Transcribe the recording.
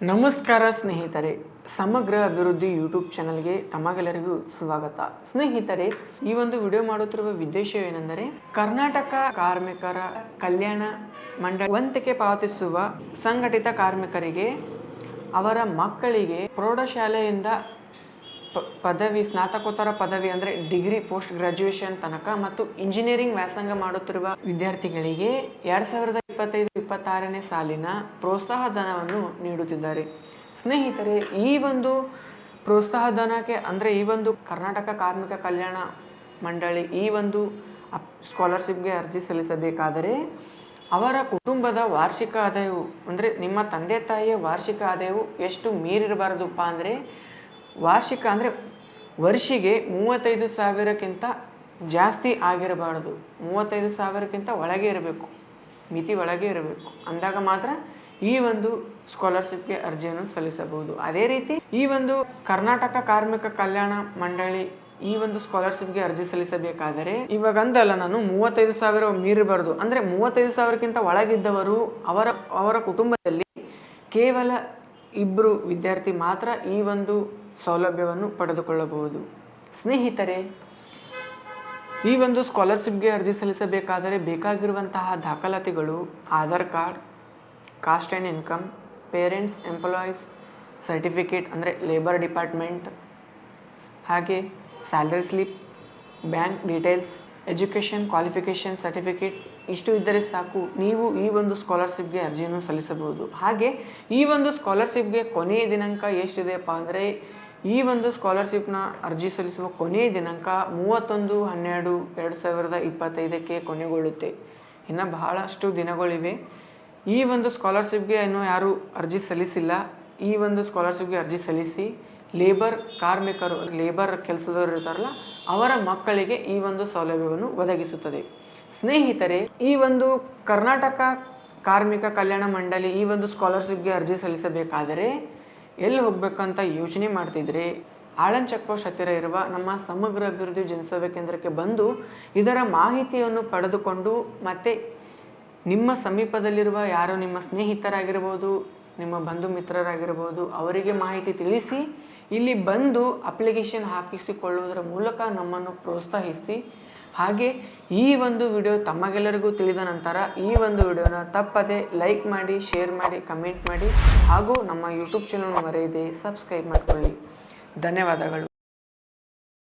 ನಮಸ್ಕಾರ ಸ್ನೇಹಿತರೆ, ಸಮಗ್ರ ಅಭಿವೃದ್ಧಿ ಯೂಟ್ಯೂಬ್ ಚಾನಲ್ಗೆ ತಮಗೆಲ್ಲರಿಗೂ ಸ್ವಾಗತ. ಸ್ನೇಹಿತರೆ, ಈ ಒಂದು ವಿಡಿಯೋ ಮಾಡುತ್ತಿರುವ ಉದ್ದೇಶವೇನೆಂದರೆ ಕರ್ನಾಟಕ ಕಾರ್ಮಿಕರ ಕಲ್ಯಾಣ ಮಂಡಳಿ ವಂತಿಕೆ ಪಾವತಿಸುವ ಸಂಘಟಿತ ಕಾರ್ಮಿಕರಿಗೆ, ಅವರ ಮಕ್ಕಳಿಗೆ ಪ್ರೌಢಶಾಲೆಯಿಂದ ಪದವಿ, ಸ್ನಾತಕೋತ್ತರ ಪದವಿ ಅಂದರೆ ಡಿಗ್ರಿ, ಪೋಸ್ಟ್ ಗ್ರಾಜ್ಯುಯೇಷನ್ ತನಕ ಮತ್ತು ಇಂಜಿನಿಯರಿಂಗ್ ವ್ಯಾಸಂಗ ಮಾಡುತ್ತಿರುವ ವಿದ್ಯಾರ್ಥಿಗಳಿಗೆ ಎರಡು ಸಾವಿರದ ಇಪ್ಪತ್ತೈದು ಇಪ್ಪತ್ತಾರನೇ ಸಾಲಿನ ಪ್ರೋತ್ಸಾಹ ಧನವನ್ನು ನೀಡುತ್ತಿದ್ದಾರೆ. ಸ್ನೇಹಿತರೆ, ಈ ಒಂದು ಪ್ರೋತ್ಸಾಹ ಧನಕ್ಕೆ ಅಂದರೆ ಈ ಒಂದು ಕರ್ನಾಟಕ ಕಾರ್ಮಿಕ ಕಲ್ಯಾಣ ಮಂಡಳಿ ಈ ಒಂದು ಅಪ್ ಸ್ಕಾಲರ್ಶಿಪ್ಗೆ ಅರ್ಜಿ ಸಲ್ಲಿಸಬೇಕಾದರೆ ಅವರ ಕುಟುಂಬದ ವಾರ್ಷಿಕ ಆದಾಯವು ಅಂದರೆ ನಿಮ್ಮ ತಂದೆ ತಾಯಿಯ ವಾರ್ಷಿಕ ಆದಾಯವು ಎಷ್ಟು ಮೀರಿರಬಾರದಪ್ಪ ಅಂದರೆ ವಾರ್ಷಿಕ ಅಂದರೆ ವರ್ಷಿಗೆ ಮೂವತ್ತೈದು ಸಾವಿರಕ್ಕಿಂತ ಜಾಸ್ತಿ ಆಗಿರಬಾರದು. ಮೂವತ್ತೈದು ಸಾವಿರಕ್ಕಿಂತ ಒಳಗೆ ಇರಬೇಕು. ಮಿತಿ ಒಳಗೆ ಇರಬೇಕು. ಅಂದಾಗ ಮಾತ್ರ ಈ ಒಂದು ಸ್ಕಾಲರ್ಶಿಪ್ಗೆ ಅರ್ಜಿಯನ್ನು ಸಲ್ಲಿಸಬಹುದು. ಅದೇ ರೀತಿ ಈ ಒಂದು ಕರ್ನಾಟಕ ಕಾರ್ಮಿಕ ಕಲ್ಯಾಣ ಮಂಡಳಿ ಈ ಒಂದು ಸ್ಕಾಲರ್ಶಿಪ್ಗೆ ಅರ್ಜಿ ಸಲ್ಲಿಸಬೇಕಾದರೆ ಇವಾಗ ಅಂದಲ್ಲ ನಾನು ಮೂವತ್ತೈದು ಸಾವಿರ ಮೀರಬಾರ್ದು ಅಂದರೆ ಮೂವತ್ತೈದು ಸಾವಿರಕ್ಕಿಂತ ಒಳಗಿದ್ದವರು ಅವರ ಅವರ ಕುಟುಂಬದಲ್ಲಿ ಕೇವಲ ಇಬ್ಬರು ವಿದ್ಯಾರ್ಥಿ ಮಾತ್ರ ಈ ಒಂದು ಸೌಲಭ್ಯವನ್ನು ಪಡೆದುಕೊಳ್ಳಬಹುದು. ಸ್ನೇಹಿತರೆ ಈ ಒಂದು ಸ್ಕಾಲರ್ಶಿಪ್ಗೆ ಅರ್ಜಿ ಸಲ್ಲಿಸಬೇಕಾದರೆ ಬೇಕಾಗಿರುವಂತಹ ದಾಖಲಾತಿಗಳು, Aadhaar card, caste and income, parents, employees, certificate ಅಂದರೆ ಲೇಬರ್ ಡಿಪಾರ್ಟ್ಮೆಂಟ್, ಹಾಗೆ salary slip, bank details, education qualification certificate, ಇಷ್ಟು ಇದ್ದರೆ ಸಾಕು, ನೀವು ಈ ಒಂದು ಸ್ಕಾಲರ್ಶಿಪ್ಗೆ ಅರ್ಜಿಯನ್ನು ಸಲ್ಲಿಸಬಹುದು. ಹಾಗೆ ಈ ಒಂದು ಸ್ಕಾಲರ್ಶಿಪ್ಗೆ ಕೊನೆಯ ದಿನಾಂಕ ಎಷ್ಟಿದೆಯಪ್ಪ ಅಂದರೆ ಈ ಒಂದು ಸ್ಕಾಲರ್ಶಿಪ್ನ ಅರ್ಜಿ ಸಲ್ಲಿಸುವ ಕೊನೆಯ ದಿನಾಂಕ ಮೂವತ್ತೊಂದು, ಹನ್ನೆರಡು, ಎರಡು ಸಾವಿರದ ಇಪ್ಪತ್ತೈದಕ್ಕೆ ಕೊನೆಗೊಳ್ಳುತ್ತೆ. ಇನ್ನು ಬಹಳಷ್ಟು ದಿನಗಳಿವೆ. ಈ ಒಂದು ಸ್ಕಾಲರ್ಶಿಪ್ಗೆ ಇನ್ನೂ ಯಾರೂ ಅರ್ಜಿ ಸಲ್ಲಿಸಿಲ್ಲ. ಈ ಒಂದು ಸ್ಕಾಲರ್ಶಿಪ್ಗೆ ಅರ್ಜಿ ಸಲ್ಲಿಸಿ ಲೇಬರ್ ಕಾರ್ಮಿಕರು, ಲೇಬರ್ ಕೆಲಸದವರು ಇರ್ತಾರಲ್ಲ, ಅವರ ಮಕ್ಕಳಿಗೆ ಈ ಒಂದು ಸೌಲಭ್ಯವನ್ನು ಒದಗಿಸುತ್ತದೆ. ಸ್ನೇಹಿತರೆ, ಈ ಒಂದು ಕರ್ನಾಟಕ ಕಾರ್ಮಿಕ ಕಲ್ಯಾಣ ಮಂಡಳಿ ಈ ಒಂದು ಸ್ಕಾಲರ್ಶಿಪ್ಗೆ ಅರ್ಜಿ ಸಲ್ಲಿಸಬೇಕಾದರೆ ಎಲ್ಲಿ ಹೋಗಬೇಕಂತ ಯೋಚನೆ ಮಾಡ್ತಿದ್ರಿ? ಆಳನ್ ಚೆಕ್ ಪೋಸ್ಟ್ ಹತ್ತಿರ ಇರುವ ನಮ್ಮ ಸಮಗ್ರ ಅಭಿವೃದ್ಧಿ ಜನಸೇವೆ ಕೇಂದ್ರಕ್ಕೆ ಬಂದು ಇದರ ಮಾಹಿತಿಯನ್ನು ಪಡೆದುಕೊಂಡು ಮತ್ತು ನಿಮ್ಮ ಸಮೀಪದಲ್ಲಿರುವ ಯಾರು ನಿಮ್ಮ ಸ್ನೇಹಿತರಾಗಿರ್ಬೋದು, ನಿಮ್ಮ ಬಂಧು ಮಿತ್ರರಾಗಿರ್ಬೋದು ಅವರಿಗೆ ಮಾಹಿತಿ ತಿಳಿಸಿ, ಇಲ್ಲಿ ಬಂದು ಅಪ್ಲಿಕೇಶನ್ ಹಾಕಿಸಿಕೊಳ್ಳುವುದರ ಮೂಲಕ ನಮ್ಮನ್ನು ಪ್ರೋತ್ಸಾಹಿಸಿ. ಹಾಗೆ ಈ ಒಂದು ವಿಡಿಯೋ ತಮಗೆಲ್ಲರಿಗೂ ತಿಳಿದ ನಂತರ ಈ ಒಂದು ವಿಡಿಯೋನ ತಪ್ಪದೆ ಲೈಕ್ ಮಾಡಿ ಶೇರ್ ಮಾಡಿ ಕಮೆಂಟ್ ಮಾಡಿ ಹಾಗೂ ನಮ್ಮ ಯೂಟ್ಯೂಬ್ ಚಾನಲ್ ಮರೆಯದೆ ಸಬ್ಸ್ಕ್ರೈಬ್ ಮಾಡಿಕೊಳ್ಳಿ. ಧನ್ಯವಾದಗಳು.